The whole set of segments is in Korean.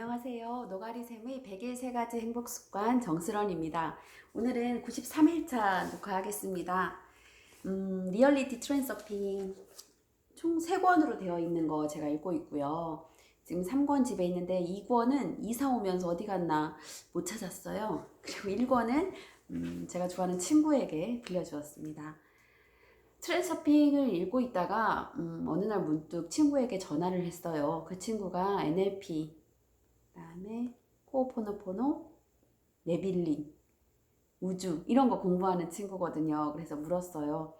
안녕하세요. 노가리샘의 101세가지 행복습관 정슬원입니다. 오늘은 93일차 녹화하겠습니다. 음, 리얼리티 트랜서핑 총 3권으로 되어 있는 거 제가 읽고 있고요. 지금 3권 집에 있는데 2권은 이사 오면서 어디 갔나 못 찾았어요. 그리고 1권은 음, 제가 좋아하는 친구에게 빌려주었습니다. 트랜서핑을 읽고 있다가 음, 어느 날 문득 친구에게 전화를 했어요. 그 친구가 NLP, 그 다음에 호호포노포노, 네빌린, 우주 이런 거 공부하는 친구거든요. 그래서 물었어요.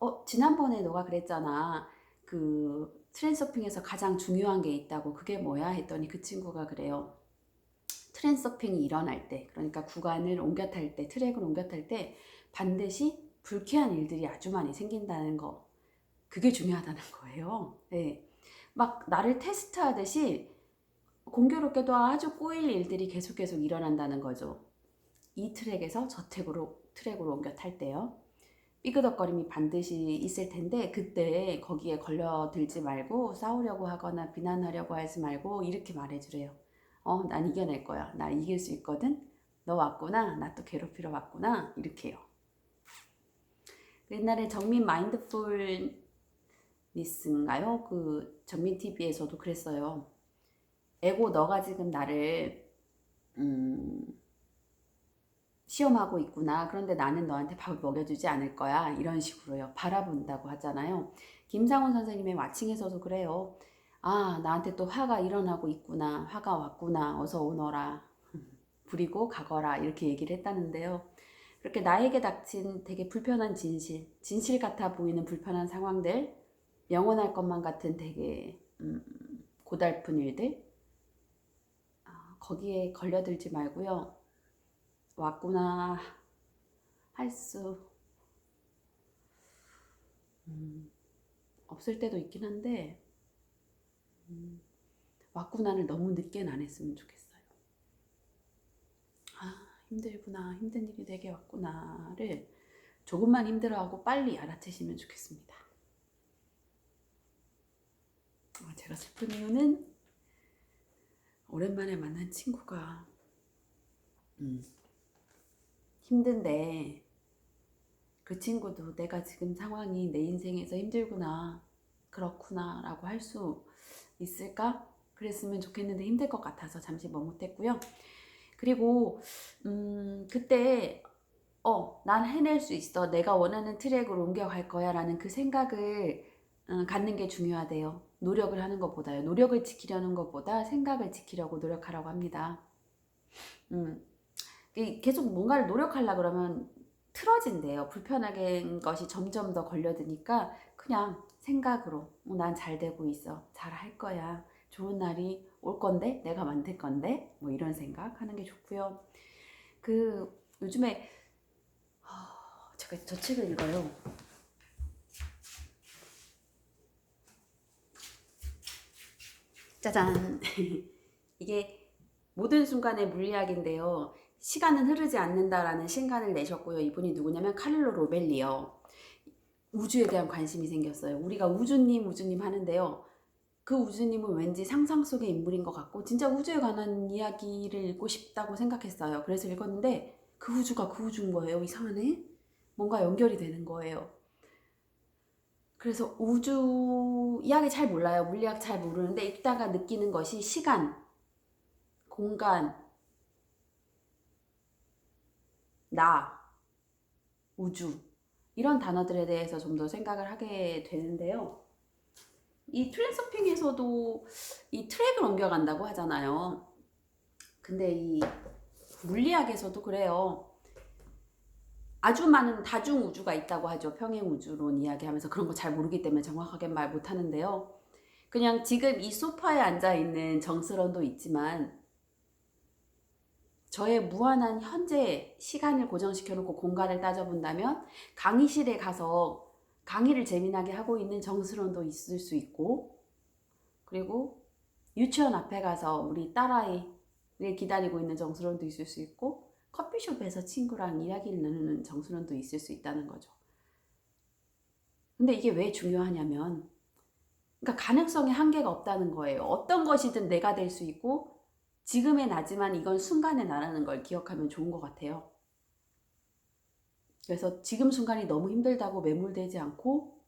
어, 지난번에 너가 그랬잖아. 그 트랜서핑에서 가장 중요한 게 있다고. 그게 뭐야? 했더니 그 친구가 그래요. 트랜서핑이 일어날 때, 그러니까 구간을 옮겨 탈 때, 트랙을 옮겨 탈 때 반드시 불쾌한 일들이 아주 많이 생긴다는 거. 그게 중요하다는 거예요. 네. 막 나를 테스트하듯이 공교롭게도 아주 꼬일 일들이 계속 계속 일어난다는 거죠. 이 트랙에서 저 트랙으로, 트랙으로 옮겨 탈 때요. 삐그덕거림이 반드시 있을 텐데 그때 거기에 걸려들지 말고 싸우려고 하거나 비난하려고 하지 말고 이렇게 말해주래요. 어, 난 이겨낼 거야. 나 이길 수 있거든. 너 왔구나. 나 또 괴롭히러 왔구나. 이렇게요. 옛날에 정민 마인드풀니스인가요? 그 정민 TV에서도 그랬어요. 에고 너가 지금 나를 음, 시험하고 있구나. 그런데 나는 너한테 밥을 먹여주지 않을 거야. 이런 식으로요. 바라본다고 하잖아요. 김상훈 선생님의 와칭에서도 그래요. 아, 나한테 또 화가 일어나고 있구나. 화가 왔구나. 어서 오너라. 부리고 가거라. 이렇게 얘기를 했다는데요. 그렇게 나에게 닥친 되게 불편한 진실, 진실 같아 보이는 불편한 상황들, 영원할 것만 같은 되게 음, 고달픈 일들, 아, 거기에 걸려들지 말고요. 왔구나 할수 음, 없을 때도 있긴 한데 음, 왔구나를 너무 늦게는 안 했으면 좋겠어요. 아 힘들구나 힘든 일이 내게 왔구나를 조금만 힘들어하고 빨리 알아채시면 좋겠습니다. 아, 제가 슬픈 이유는 오랜만에 만난 친구가 음, 힘든데 그 친구도 내가 지금 상황이 내 인생에서 힘들구나 그렇구나 라고 할 수 있을까? 그랬으면 좋겠는데 힘들 것 같아서 잠시 머뭇했고요. 그리고 음, 그때 어, 난 해낼 수 있어. 내가 원하는 트랙으로 옮겨갈 거야 라는 그 생각을 음, 갖는 게 중요하대요. 노력을 하는 것보다요. 노력을 지키려는 것보다 생각을 지키려고 노력하라고 합니다. 음, 이 계속 뭔가를 노력하려 그러면 틀어진대요. 불편하게 것이 점점 더 걸려드니까 그냥 생각으로 어, 난잘 되고 있어. 잘 할 거야. 좋은 날이 올 건데 내가 만들 건데 뭐 이런 생각 하는 게 좋고요. 그 요즘에 어, 제가 저 책을 읽어요. 짜잔. 이게 모든 순간의 물리학인데요. 시간은 흐르지 않는다라는 신간을 내셨고요. 이분이 누구냐면 카를로 로벨리요. 우주에 대한 관심이 생겼어요. 우리가 우주님, 우주님 하는데요. 그 우주님은 왠지 상상 속의 인물인 것 같고, 진짜 우주에 관한 이야기를 읽고 싶다고 생각했어요. 그래서 읽었는데, 그 우주가 그 우주인 거예요. 이상하네? 뭔가 연결이 되는 거예요. 그래서 우주 이야기 잘 몰라요. 물리학 잘 모르는데, 읽다가 느끼는 것이 시간, 공간, 나, 우주 이런 단어들에 대해서 좀 더 생각을 하게 되는데요. 이 트랜서핑에서도 이 트랙을 옮겨간다고 하잖아요. 근데 이 물리학에서도 그래요. 아주 많은 다중 우주가 있다고 하죠. 평행 우주론 이야기하면서 그런 거 잘 모르기 때문에 정확하게 말 못 하는데요. 그냥 지금 이 소파에 앉아 있는 정스런도 있지만 저의 무한한 현재 시간을 고정시켜 놓고 공간을 따져본다면 강의실에 가서 강의를 재미나게 하고 있는 정스런도 있을 수 있고 그리고 유치원 앞에 가서 우리 딸아이를 기다리고 있는 정스런도 있을 수 있고 커피숍에서 친구랑 이야기를 나누는 정스런도 있을 수 있다는 거죠. 근데 이게 왜 중요하냐면 그러니까 가능성에 한계가 없다는 거예요. 어떤 것이든 내가 될 수 있고 지금의 나지만 이건 순간의 나라는 걸 기억하면 좋은 것 같아요. 그래서 지금 순간이 너무 힘들다고 매몰되지 않고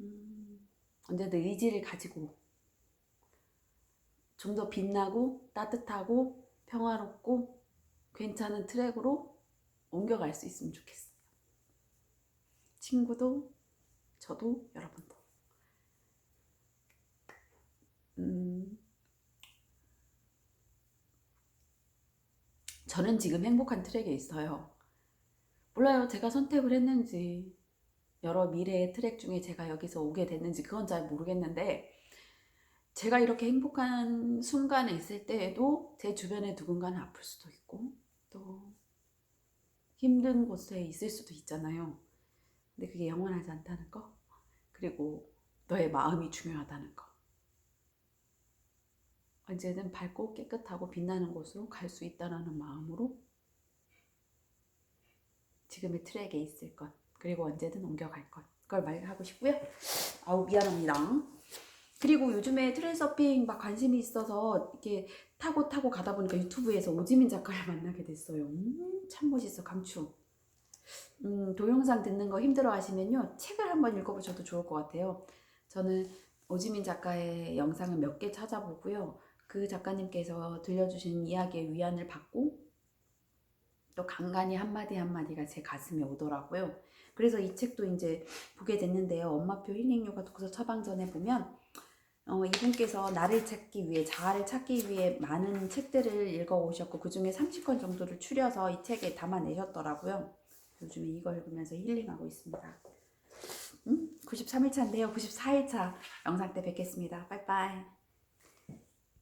음, 언제든 의지를 가지고 좀 더 빛나고 따뜻하고 평화롭고 괜찮은 트랙으로 옮겨갈 수 있으면 좋겠어요. 친구도 저도 여러분도. 음, 저는 지금 행복한 트랙에 있어요. 몰라요. 제가 선택을 했는지, 여러 미래의 트랙 중에 제가 여기서 오게 됐는지 그건 잘 모르겠는데, 제가 이렇게 행복한 순간에 있을 때에도 제 주변에 누군가는 아플 수도 있고, 또 힘든 곳에 있을 수도 있잖아요. 근데 그게 영원하지 않다는 거, 그리고 너의 마음이 중요하다는 거. 언제든 밝고 깨끗하고 빛나는 곳으로 갈 수 있다는 마음으로 지금의 트랙에 있을 것 그리고 언제든 옮겨갈 것 그걸 말하고 싶고요. 아우 미안합니다. 그리고 요즘에 트랜서핑 막 관심이 있어서 이렇게 타고 타고 가다 보니까 유튜브에서 오지민 작가를 만나게 됐어요. 음, 참 멋있어 강추. 음, 동영상 듣는 거 힘들어 하시면요 책을 한번 읽어보셔도 좋을 것 같아요. 저는 오지민 작가의 영상을 몇 개 찾아보고요. 그 작가님께서 들려주신 이야기의 위안을 받고 또 간간히 한마디 한마디가 제 가슴에 오더라고요. 그래서 이 책도 이제 보게 됐는데요. 엄마표 힐링 요가 독서 처방전에 보면 어, 이분께서 나를 찾기 위해 자아를 찾기 위해 많은 책들을 읽어 오셨고 그 중에 30권 정도를 추려서 이 책에 담아내셨더라고요. 요즘에 이거 읽으면서 힐링하고 있습니다. 음? 93일차인데요. 94일차 영상 때 뵙겠습니다. 빠이빠이.